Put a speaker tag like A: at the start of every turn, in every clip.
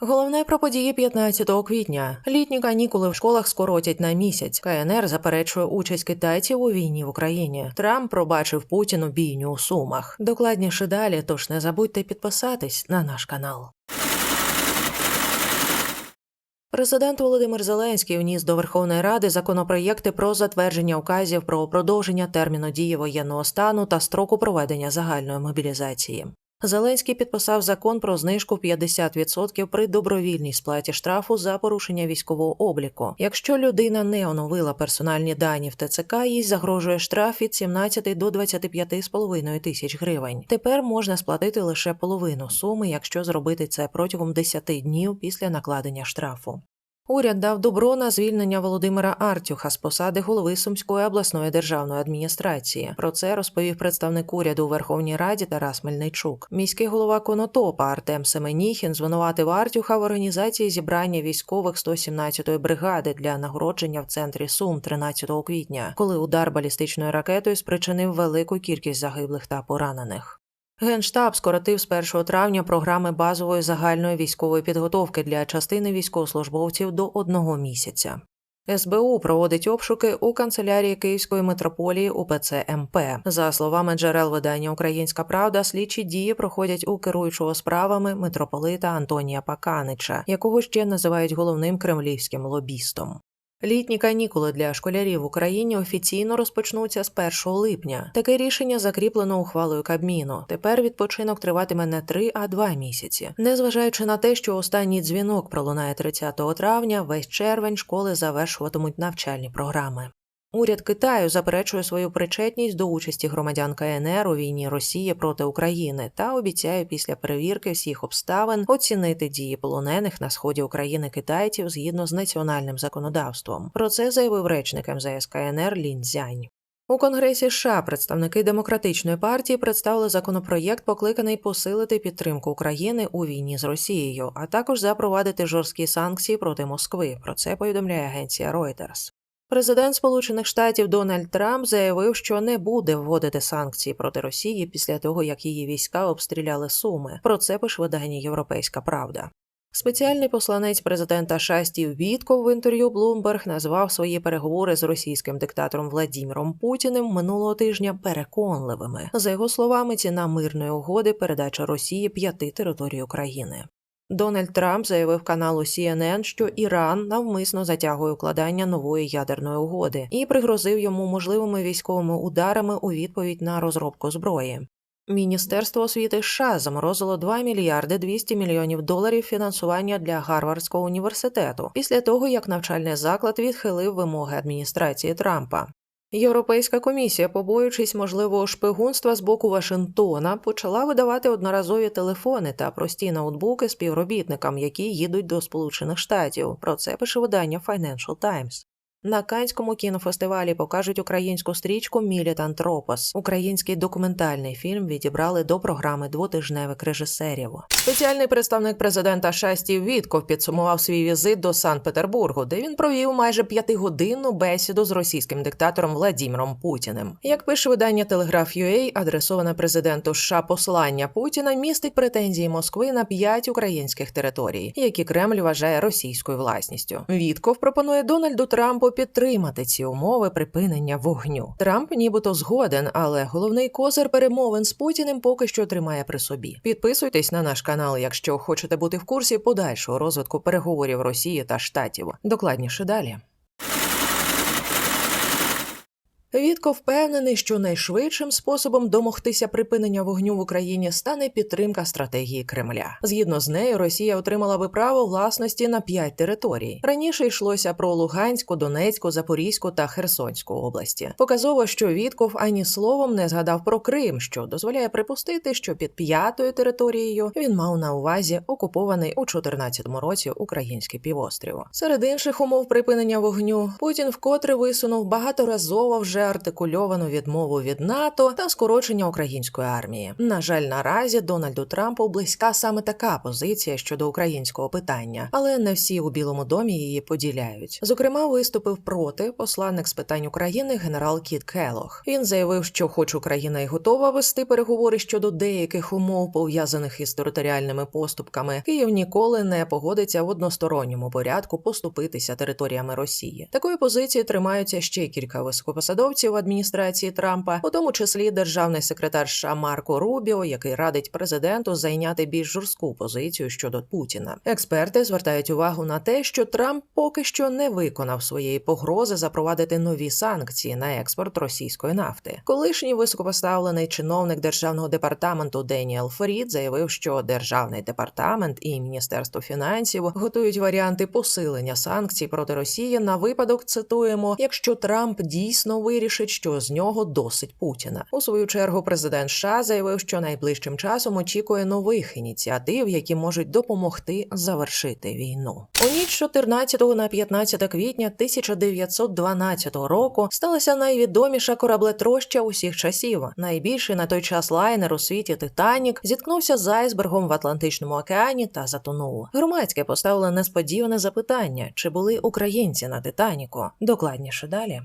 A: Головне про події 15 квітня. Літні канікули в школах скоротять на місяць. КНР заперечує участь китайців у війні в Україні. Трамп пробачив Путіну бійню у Сумах. Докладніше далі, тож не забудьте підписатись на наш канал. Президент Володимир Зеленський вніс до Верховної Ради законопроєкти про затвердження указів про продовження терміну дії воєнного стану та строку проведення загальної мобілізації. Зеленський підписав закон про знижку 50% при добровільній сплаті штрафу за порушення військового обліку. Якщо людина не оновила персональні дані в ТЦК, їй загрожує штраф від 17 до 25,5 тисяч гривень. Тепер можна сплатити лише половину суми, якщо зробити це протягом 10 днів після накладення штрафу. Уряд дав добро на звільнення Володимира Артюха з посади голови Сумської обласної державної адміністрації. Про це розповів представник уряду у Верховній Раді Тарас Мельничук. Міський голова Конотопа Артем Семеніхін звинуватив Артюха в організації зібрання військових 117-ї бригади для нагородження в центрі Сум 13 квітня, коли удар балістичною ракетою спричинив велику кількість загиблих та поранених. Генштаб скоротив з 1 травня програми базової загальної військової підготовки для частини військовослужбовців до одного місяця. СБУ проводить обшуки у канцелярії Київської митрополії УПЦ МП. За словами джерел видання Українська Правда, слідчі дії проходять у керуючого справами митрополита Антонія Паканича, якого ще називають головним кремлівським лобістом. Літні канікули для школярів в Україні офіційно розпочнуться з 1 липня. Таке рішення закріплено ухвалою Кабміну. Тепер відпочинок триватиме не 3, а 2 місяці. Незважаючи на те, що останній дзвінок пролунає 30 травня, весь червень школи завершуватимуть навчальні програми. Уряд Китаю заперечує свою причетність до участі громадян КНР у війні Росії проти України та обіцяє після перевірки всіх обставин оцінити дії полонених на сході України китайців згідно з національним законодавством. Про це заявив речник МЗС КНР Лін Цзянь. У Конгресі США представники демократичної партії представили законопроєкт, покликаний посилити підтримку України у війні з Росією, а також запровадити жорсткі санкції проти Москви. Про це повідомляє агенція Reuters. Президент Сполучених Штатів Дональд Трамп заявив, що не буде вводити санкції проти Росії після того, як її війська обстріляли Суми. Про це пише видання Європейська Правда. Спеціальний посланець президента США Стів Вітков в інтерв'ю Bloomberg назвав свої переговори з російським диктатором Владіміром Путіним минулого тижня переконливими. За його словами, ціна мирної угоди передача Росії п'яти територій України. Дональд Трамп заявив каналу CNN, що Іран навмисно затягує укладання нової ядерної угоди і пригрозив йому можливими військовими ударами у відповідь на розробку зброї. Міністерство освіти США заморозило 2 мільярди 200 мільйонів доларів фінансування для Гарвардського університету після того, як навчальний заклад відхилив вимоги адміністрації Трампа. Європейська комісія, побоюючись можливого шпигунства з боку Вашингтона, почала видавати одноразові телефони та прості ноутбуки співробітникам, які їдуть до Сполучених Штатів. Про це пише видання Financial Times. На Канському кінофестивалі покажуть українську стрічку Мілітантропос. Український документальний фільм відібрали до програми двотижневих режисерів. Спеціальний представник президента Шастів Вітков підсумував свій візит до Санкт-Петербургу, де він провів майже п'ятигодинну бесіду з російським диктатором Владіміром Путіним. Як пише видання Телеграф.UA, адресоване президенту США послання Путіна містить претензії Москви на п'ять українських територій, які Кремль вважає російською власністю. Вітков пропонує Дональду Трампу підтримати ці умови припинення вогню. Трамп нібито згоден, але головний козир перемовин з Путіним поки що тримає при собі. Підписуйтесь на наш канал, якщо хочете бути в курсі подальшого розвитку переговорів Росії та Штатів. Докладніше далі. Вітко впевнений, що найшвидшим способом домогтися припинення вогню в Україні стане підтримка стратегії Кремля. Згідно з нею, Росія отримала би право власності на п'ять територій. Раніше йшлося про Луганську, Донецьку, Запорізьку та Херсонську області. Показово, що Вітков ані словом не згадав про Крим, що дозволяє припустити, що під п'ятою територією він мав на увазі окупований у 2014 році український півострів. Серед інших умов припинення вогню Путін вкотре висунув багаторазово вже вже артикульовану відмову від НАТО та скорочення української армії. На жаль, наразі Дональду Трампу близька саме така позиція щодо українського питання, але не всі у Білому домі її поділяють. Зокрема, виступив проти посланник з питань України генерал Кіт Келох. Він заявив, що, хоч Україна і готова вести переговори щодо деяких умов, пов'язаних із територіальними поступками, Київ ніколи не погодиться в односторонньому порядку поступитися територіями Росії. Такої позиції тримаються ще кілька високопосадовців адміністрації Трампа, у тому числі державний секретар США Марко Рубіо, який радить президенту зайняти більш жорстку позицію щодо Путіна. Експерти звертають увагу на те, що Трамп поки що не виконав своєї погрози запровадити нові санкції на експорт російської нафти. Колишній високопоставлений чиновник державного департаменту Деніел Фрід заявив, що державний департамент і міністерство фінансів готують варіанти посилення санкцій проти Росії на випадок. Цитуємо, якщо Трамп дійсно вирішить, що з нього досить Путіна. У свою чергу президент США заявив, що найближчим часом очікує нових ініціатив, які можуть допомогти завершити війну. У ніч 14 на 15 квітня 1912 року сталася найвідоміша кораблетроща усіх часів. Найбільший на той час лайнер у світі Титанік зіткнувся з айсбергом в Атлантичному океані та затонув. Громадське поставило несподіване запитання: чи були українці на Титаніку? Докладніше далі.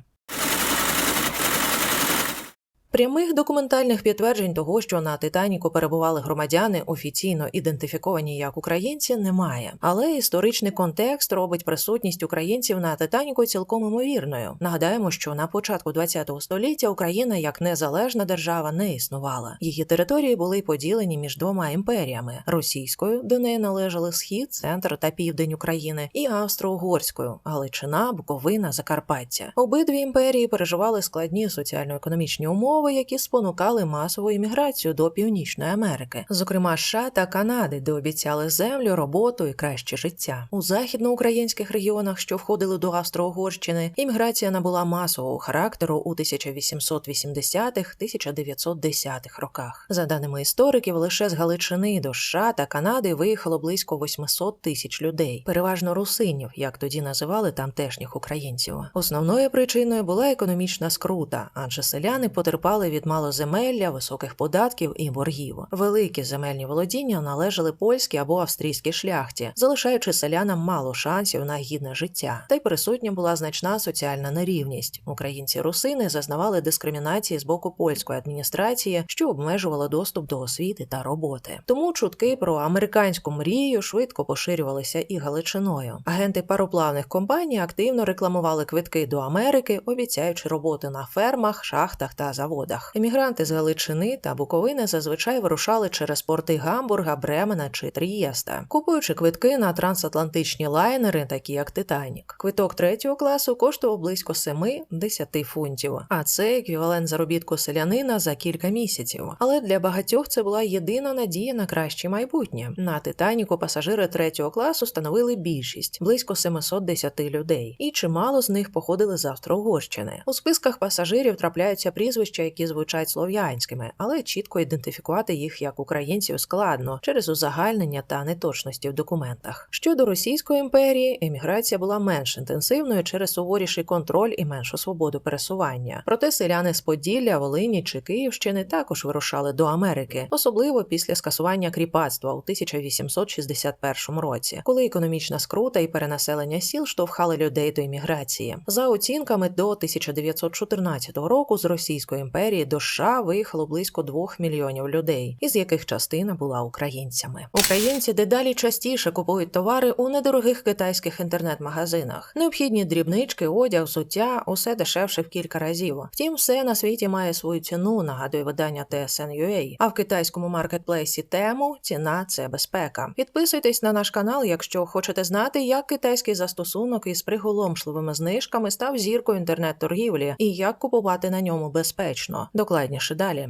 A: Прямих документальних підтверджень того, що на Титаніку перебували громадяни, офіційно ідентифіковані як українці, немає. Але історичний контекст робить присутність українців на Титаніку цілком імовірною. Нагадаємо, що на початку ХХ століття Україна як незалежна держава не існувала. Її території були поділені між двома імперіями: російською, до неї належали схід, центр та південь України, і австро-угорською Галичина, Буковина, Закарпаття. Обидві імперії переживали складні соціально-економічні умови умови, які спонукали масову імміграцію до Північної Америки, зокрема США та Канади, де обіцяли землю, роботу і краще життя. У західноукраїнських регіонах, що входили до Австро-Угорщини, імміграція набула масового характеру у 1880-1910-х роках. За даними істориків, лише з Галичини до США та Канади виїхало близько 800 тисяч людей, переважно русинів, як тоді називали тамтешніх українців. Основною причиною була економічна скрута, адже селяни потерпали потерпали від малоземелля, високих податків і боргів. Великі земельні володіння належали польській або австрійській шляхті, залишаючи селянам мало шансів на гідне життя. Та й присутня була значна соціальна нерівність. Українці русини зазнавали дискримінації з боку польської адміністрації, що обмежувала доступ до освіти та роботи. Тому чутки про американську мрію швидко поширювалися і Галичиною. Агенти пароплавних компаній активно рекламували квитки до Америки, обіцяючи роботи на фермах, шахтах та заводах заводах. Емігранти з Галичини та Буковини зазвичай вирушали через порти Гамбурга, Бремена чи Трієста, купуючи квитки на трансатлантичні лайнери, такі як Титанік. Квиток третього класу коштував близько 7-10 фунтів, а це еквівалент заробітку селянина за кілька місяців. Але для багатьох це була єдина надія на краще майбутнє. На Титаніку пасажири третього класу становили більшість близько 710 людей, і чимало з них походили з Австро-Угорщини. У списках пасажирів трапляються прізвища які звучать слов'янськими, але чітко ідентифікувати їх як українців складно через узагальнення та неточності в документах. Щодо Російської імперії, еміграція була менш інтенсивною через суворіший контроль і меншу свободу пересування. Проте селяни з Поділля, Волині чи Київщини також вирушали до Америки, особливо після скасування кріпацтва у 1861 році, коли економічна скрута і перенаселення сіл штовхали людей до імміграції. За оцінками до 1914 року з російської імперії до США виїхало близько двох мільйонів людей, із яких частина була українцями. Українці дедалі частіше купують товари у недорогих китайських інтернет-магазинах. Необхідні дрібнички, одяг, суття усе дешевше в кілька разів. Втім, все на світі має свою ціну, нагадує видання TSN.ua. А в китайському маркетплейсі тему ціна це безпека. Підписуйтесь на наш канал, якщо хочете знати, як китайський застосунок із приголомшливими знижками став зіркою інтернет-торгівлі і як купувати на ньому безпечно безпечно. Докладніше далі.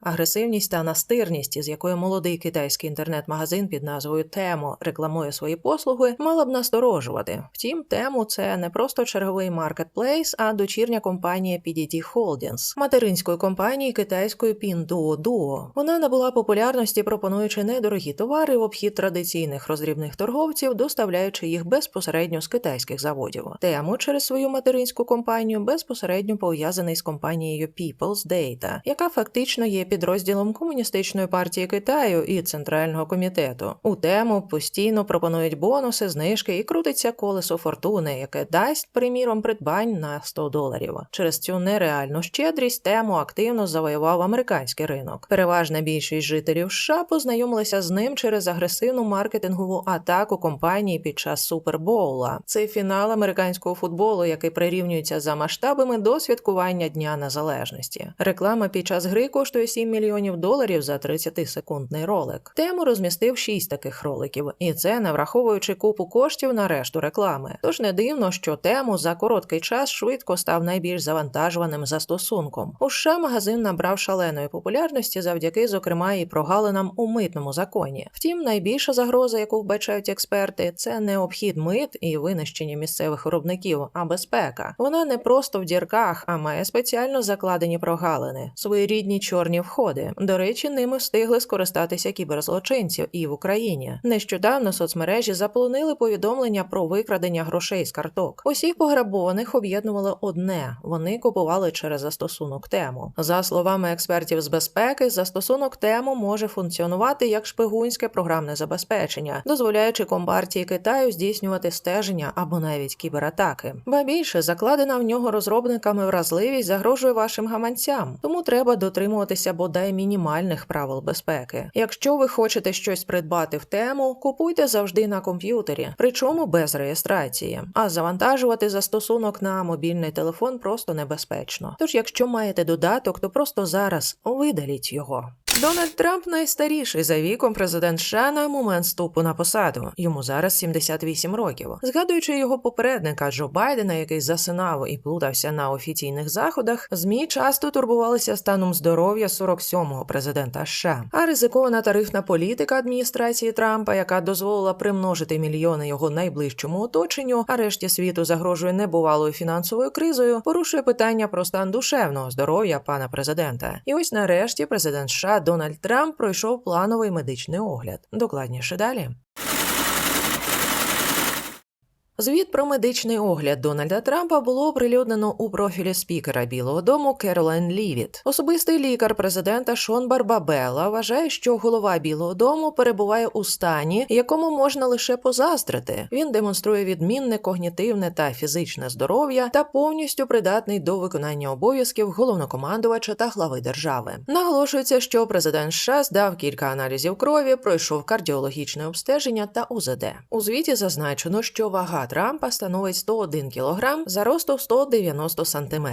A: Агресивність та настирність, із якою молодий китайський інтернет-магазин під назвою Темо рекламує свої послуги, мала б насторожувати. Втім, тему це не просто черговий маркетплейс, а дочірня компанія PDT Holdings, материнської компанії китайської Pinduoduo. Вона набула популярності, пропонуючи недорогі товари в обхід традиційних роздрібних торговців, доставляючи їх безпосередньо з китайських заводів. Тему через свою материнську компанію безпосередньо пов'язаний з компанією People's Data, яка фактично є підрозділом комуністичної партії Китаю і центрального комітету. У тему постійно пропонують бонуси, знижки і крутиться колесо фортуни, яке дасть, приміром, придбань на 100 доларів. Через цю нереальну щедрість тему активно завоював американський ринок. Переважна більшість жителів США познайомилися з ним через агресивну маркетингову атаку компанії під час Супербоула. Це фінал американського футболу, який прирівнюється за масштабами до святкування Дня Незалежності. Реклама під час гри коштує 7 мільйонів доларів за 30-секундний ролик. Тему розмістив 6 таких роликів, і це не враховуючи купу коштів на решту реклами. Тож не дивно, що тему за короткий час швидко став найбільш завантажуваним застосунком. У США магазин набрав шаленої популярності завдяки, зокрема, і прогалинам у митному законі. Втім, найбільша загроза, яку вбачають експерти, це не обхід мит і винищення місцевих виробників, а безпека. Вона не просто в дірках, а має спеціально закладені прогалини, своєрідні чорні входи. До речі, ними встигли скористатися кіберзлочинців і в Україні. Нещодавно соцмережі заполонили повідомлення про викрадення грошей з карток. Усіх пограбованих об'єднувало одне: вони купували через застосунок тему. За словами експертів з безпеки, застосунок тему може функціонувати як шпигунське програмне забезпечення, дозволяючи компартії Китаю здійснювати стеження або навіть кібератаки. Ба більше закладена в нього розробниками вразливість загрожує вашим гаманцям, тому треба дотримуватися бодай мінімальних правил безпеки. Якщо ви хочете щось придбати в тему, купуйте завжди на комп'ютері, причому без реєстрації. А завантажувати застосунок на мобільний телефон просто небезпечно. Тож, якщо маєте додаток, то просто зараз видаліть його. Дональд Трамп найстаріший за віком президент США на момент вступу на посаду. Йому зараз 78 років. Згадуючи його попередника Джо Байдена, який засинав і плутався на офіційних заходах, змі часто турбувалися станом здоров'я 47-го президента США. А ризикована тарифна політика адміністрації Трампа, яка дозволила примножити мільйони його найближчому оточенню, а решті світу загрожує небувалою фінансовою кризою, порушує питання про стан душевного здоров'я пана президента. І ось нарешті президент США Дональд Трамп пройшов плановий медичний огляд. Докладніше далі. Звіт про медичний огляд Дональда Трампа було оприлюднено у профілі спікера Білого Дому Керолайн Лівіт. Особистий лікар президента Шон Барбабела вважає, що голова Білого Дому перебуває у стані, якому можна лише позаздрити. Він демонструє відмінне когнітивне та фізичне здоров'я та повністю придатний до виконання обов'язків головнокомандувача та глави держави. Наголошується, що президент США здав кілька аналізів крові, пройшов кардіологічне обстеження та УЗД. У звіті зазначено, що вага Трампа становить 101 кг за росту 190 см.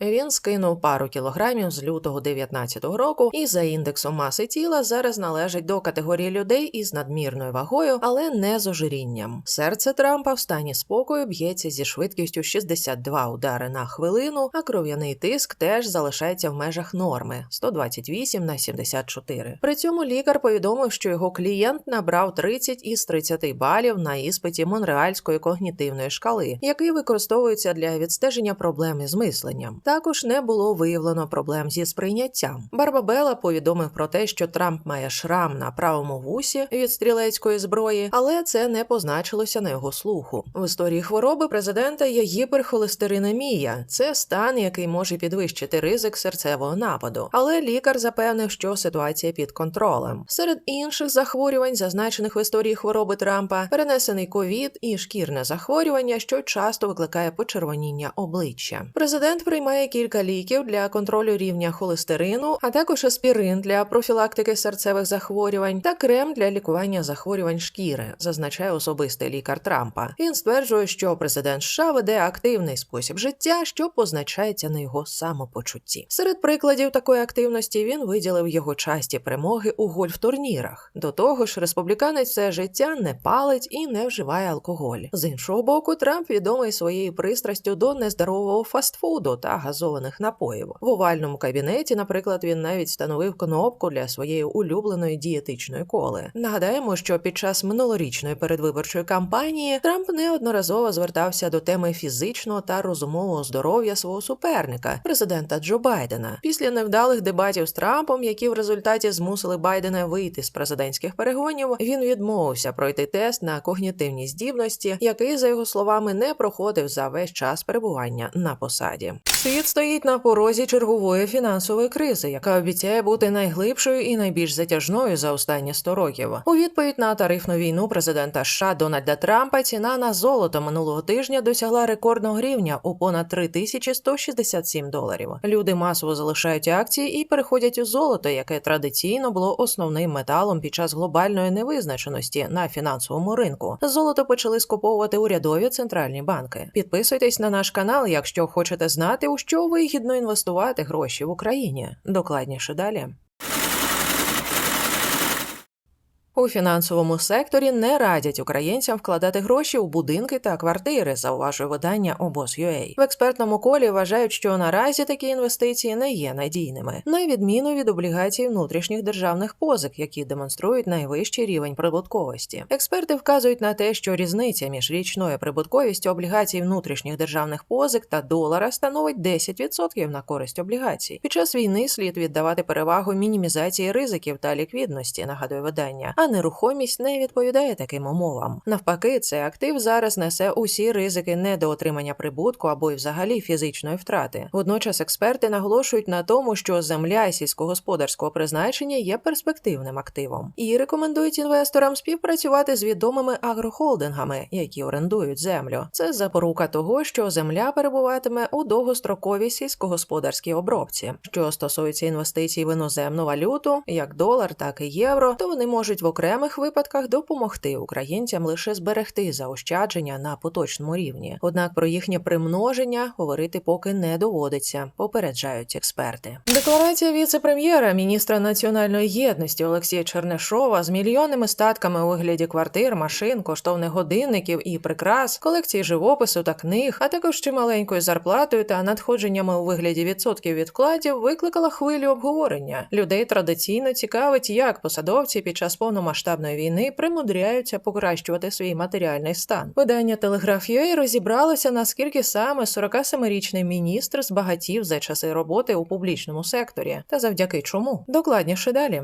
A: Він скинув пару кілограмів з лютого 2019 року і за індексом маси тіла зараз належить до категорії людей із надмірною вагою, але не з ожирінням. Серце Трампа в стані спокою б'ється зі швидкістю 62 удари на хвилину, а кров'яний тиск теж залишається в межах норми 128 на 74. При цьому лікар повідомив, що його клієнт набрав 30 із 30 балів на іспиті Монреальської когнітивної шкали, який використовується для відстеження проблем із мисленням. Також не було виявлено проблем зі сприйняттям. Барбабела повідомив про те, що Трамп має шрам на правому вусі від стрілецької зброї, але це не позначилося на його слуху. В історії хвороби президента є гіперхолестеринемія. Це стан, який може підвищити ризик серцевого нападу. Але лікар запевнив, що ситуація під контролем. Серед інших захворювань, зазначених в історії хвороби Трампа, перенесений ковід і шкірне захворювання, що часто викликає почервоніння обличчя. Президент приймає кілька ліків для контролю рівня холестерину, а також аспірин для профілактики серцевих захворювань та крем для лікування захворювань шкіри, зазначає особистий лікар Трампа. Він стверджує, що президент США веде активний спосіб життя, що позначається на його самопочутті. Серед прикладів такої активності він виділив його часті перемоги у гольф-турнірах. До того ж, республіканець все життя не палить і не вживає алкоголь. З іншого боку, Трамп відомий своєю пристрастю до нездорового фастфуду та газованих напоїв. В овальному кабінеті, наприклад, він навіть встановив кнопку для своєї улюбленої дієтичної коли. Нагадаємо, що під час минулорічної передвиборчої кампанії Трамп неодноразово звертався до теми фізичного та розумового здоров'я свого суперника, президента Джо Байдена. Після невдалих дебатів з Трампом, які в результаті змусили Байдена вийти з президентських перегонів, він відмовився пройти тест на когнітивні здібності, який, за його словами, не проходив за весь час перебування на посаді. Світ стоїть на порозі чергової фінансової кризи, яка обіцяє бути найглибшою і найбільш затяжною за останні 100 років. У відповідь на тарифну війну президента США Дональда Трампа ціна на золото минулого тижня досягла рекордного рівня у понад 3167 доларів. Люди масово залишають акції і переходять у золото, яке традиційно було основним металом під час глобальної невизначеності на фінансовому ринку. Золото почали скуповувати урядові центральні банки. Підписуйтесь на наш канал, якщо хочете знати, у що вигідно інвестувати гроші в Україні. Докладніше далі. У фінансовому секторі не радять українцям вкладати гроші у будинки та квартири, зауважує видання обоз.ua. В експертному колі вважають, що наразі такі інвестиції не є надійними, на відміну від облігацій внутрішніх державних позик, які демонструють найвищий рівень прибутковості. Експерти вказують на те, що різниця між річною прибутковістю облігацій внутрішніх державних позик та долара становить 10% на користь облігацій. Під час війни слід віддавати перевагу мінімізації ризиків та ліквідності, нагадує видання а нерухомість не відповідає таким умовам. Навпаки, цей актив зараз несе усі ризики недоотримання прибутку або й взагалі фізичної втрати. Водночас експерти наголошують на тому, що земля сільськогосподарського призначення є перспективним активом, і рекомендують інвесторам співпрацювати з відомими агрохолдингами, які орендують землю. Це запорука того, що земля перебуватиме у довгостроковій сільськогосподарській обробці. Що стосується інвестицій в іноземну валюту, як долар, так і євро, то вони можуть в окремих випадках допомогти українцям лише зберегти заощадження на поточному рівні. Однак про їхнє примноження говорити поки не доводиться, попереджають експерти. Декларація віце-прем'єра, міністра національної єдності Олексія Чернешова з мільйонними статками у вигляді квартир, машин, коштовних годинників і прикрас, колекції живопису та книг, а також чималенькою зарплатою та надходженнями у вигляді відсотків відкладів, викликала хвилю обговорення. Людей традиційно цікавить, як посадовці під час повномасштабної війни примудряються покращувати свій матеріальний стан. Видання Телеграф.ua розібралося, наскільки саме 47-річний міністр збагатів за часи роботи у публічному секторі, та завдяки чому докладніше далі.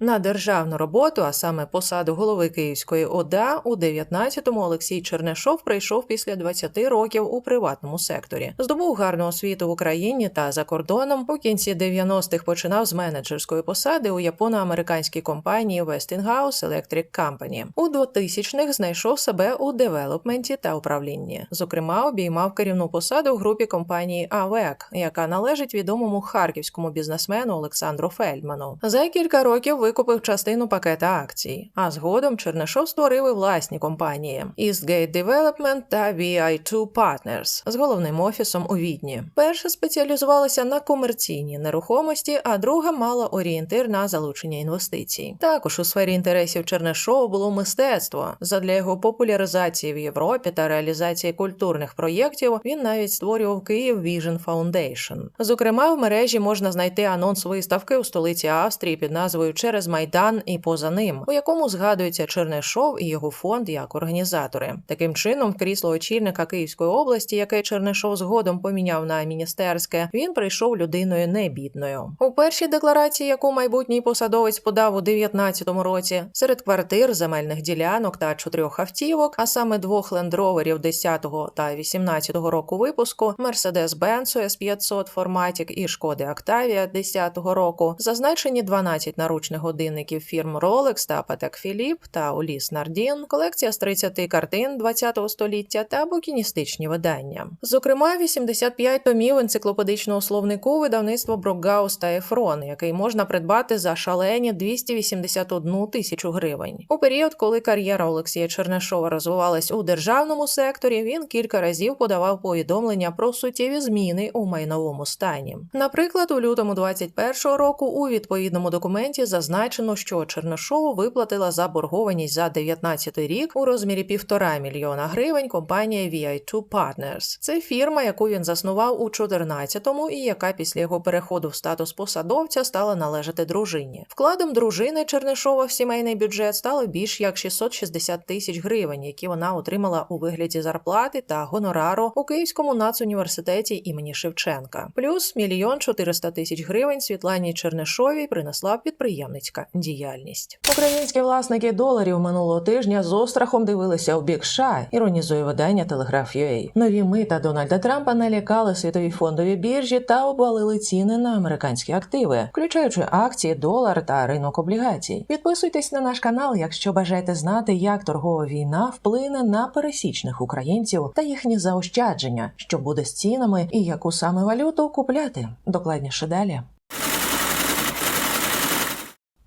A: На державну роботу, а саме посаду голови Київської ОДА, у 19-му Олексій Чернешов прийшов після 20 років у приватному секторі. Здобув гарну освіту в Україні та за кордоном. У кінці 90-х починав з менеджерської посади у японо-американській компанії Westinghouse Electric Company. У 2000-х знайшов себе у девелопменті та управлінні. Зокрема, обіймав керівну посаду в групі компанії АВЕК, яка належить відомому харківському бізнесмену Олександру Фельдману. За кілька років викупив частину пакета акцій, а згодом Чернишов створив і власні компанії Eastgate Development та VI2 Partners з головним офісом у Відні. Перша спеціалізувалася на комерційній нерухомості, а друга мала орієнтир на залучення інвестицій. Також у сфері інтересів Чернишова було мистецтво. Задля його популяризації в Європі та реалізації культурних проєктів він навіть створював Київ Vision Foundation. Зокрема, в мережі можна знайти анонс виставки у столиці Австрії під назвою Через Майдан і поза ним, у якому згадується Чернишов і його фонд як організатори. Таким чином, крісло очільника Київської області, яке Чернишов згодом поміняв на міністерське, він прийшов людиною небідною. У першій декларації, яку майбутній посадовець подав у 19-му році, серед квартир, земельних ділянок та чотирьох автівок, а саме двох лендроверів 10-го та 18-го року випуску, Mercedes-Benz S500 Formatic і Шкоди Octavia 10-го року, зазначені 12 наручних годинників фірм Rolex та Patek Philippe та Ulysse Nardin, колекція з 30 картин 20-го століття та букіністичні видання. Зокрема, 85 томів енциклопедичного словнику видавництва Брокгаус та Ефрон, який можна придбати за шалені 281 тисячу гривень. У період, коли кар'єра Олексія Чернешова розвивалась у державному секторі, він кілька разів подавав повідомлення про суттєві зміни у майновому стані. Наприклад, у лютому 21-го року у відповідному документі зазначено, зазначено, що Чернишову виплатила заборгованість за 19 рік у розмірі півтора мільйона гривень компанія VI2 Partners. Це фірма, яку він заснував у 14-му і яка після його переходу в статус посадовця стала належати дружині. Вкладом дружини Чернишова в сімейний бюджет стало більш як 660 тисяч гривень, які вона отримала у вигляді зарплати та гонорару у Київському нацуніверситеті імені Шевченка. Плюс мільйон 400 тисяч гривень Світлані Чернишовій принесла підприємницька діяльність. Українські власники доларів минулого тижня з острахом дивилися у бік США, іронізує видання Telegraph.ua. Нові мита Дональда Трампа налякали світові фондові біржі та обвалили ціни на американські активи, включаючи акції, долар та ринок облігацій. Підписуйтесь на наш канал, якщо бажаєте знати, як торгова війна вплине на пересічних українців та їхні заощадження, що буде з цінами і яку саме валюту купляти. Докладніше далі.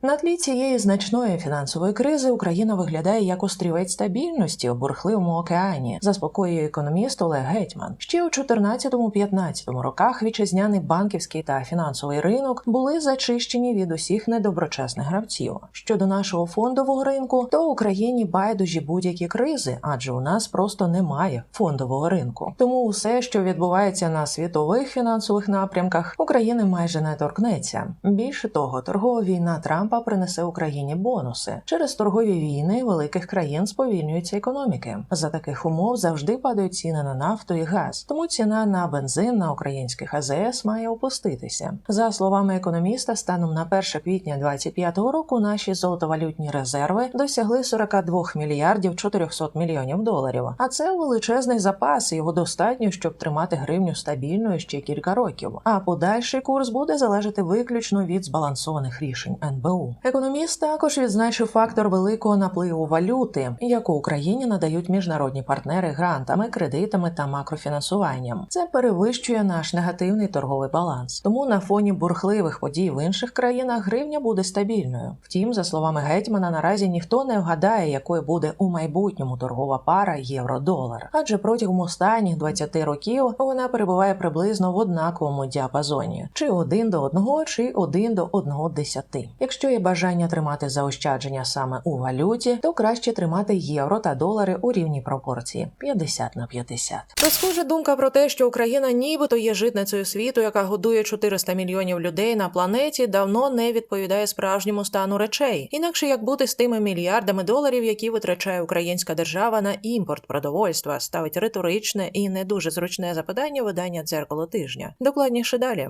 A: На тлі цієї значної фінансової кризи Україна виглядає як острівець стабільності у бурхливому океані, заспокоює економіст Олег Гетьман. Ще у 14-15 роках вітчизняний банківський та фінансовий ринок були зачищені від усіх недоброчесних гравців. Щодо нашого фондового ринку, то Україні байдужі будь-які кризи, адже у нас просто немає фондового ринку. Тому усе, що відбувається на світових фінансових напрямках, України майже не торкнеться. Більше того, торгова війна Трампа принесе Україні бонуси. Через торгові війни великих країн сповільнюються економіки. За таких умов завжди падають ціни на нафту і газ. Тому ціна на бензин на українських АЗС має опуститися. За словами економіста, станом на 1 квітня 2025 року наші золотовалютні резерви досягли 42 мільярдів 400 мільйонів доларів. А це величезний запас, його достатньо, щоб тримати гривню стабільною ще кілька років. А подальший курс буде залежати виключно від збалансованих рішень НБУ. Економіст також відзначив фактор великого напливу валюти, яку Україні надають міжнародні партнери грантами, кредитами та макрофінансуванням. Це перевищує наш негативний торговий баланс. Тому на фоні бурхливих подій в інших країнах гривня буде стабільною. Втім, за словами гетьмана, наразі ніхто не вгадає, якою буде у майбутньому торгова пара євро-долар. Адже протягом останніх 20 років вона перебуває приблизно в однаковому діапазоні: чи один до одного, чи один до одного десяти. Якщо є бажання тримати заощадження саме у валюті, то краще тримати євро та долари у рівній пропорції 50 на 50. То схоже думка про те, що Україна нібито є житницею світу, яка годує 400 мільйонів людей на планеті, давно не відповідає справжньому стану речей. Інакше як бути з тими мільярдами доларів, які витрачає українська держава на імпорт продовольства, ставить риторичне і не дуже зручне запитання видання дзеркало тижня. Докладніше далі.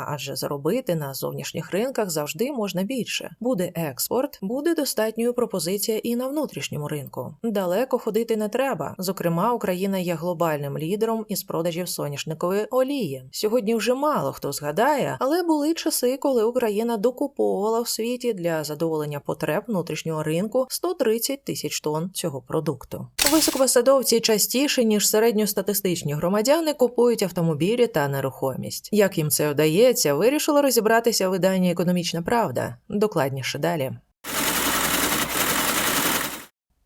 A: адже заробити на зовнішніх ринках завжди можна більше. Буде експорт, буде достатньою пропозиція і на внутрішньому ринку. Далеко ходити не треба. Зокрема, Україна є глобальним лідером із продажів соняшникової олії. Сьогодні вже мало хто згадає, але були часи, коли Україна докуповувала в світі для задоволення потреб внутрішнього ринку 130 тисяч тонн цього продукту. Високопосадовці частіше ніж середньостатистичні громадяни купують автомобілі та нерухомість. Як їм це вдається, вирішило розібратися в виданні Економічна Правда. Докладніше далі.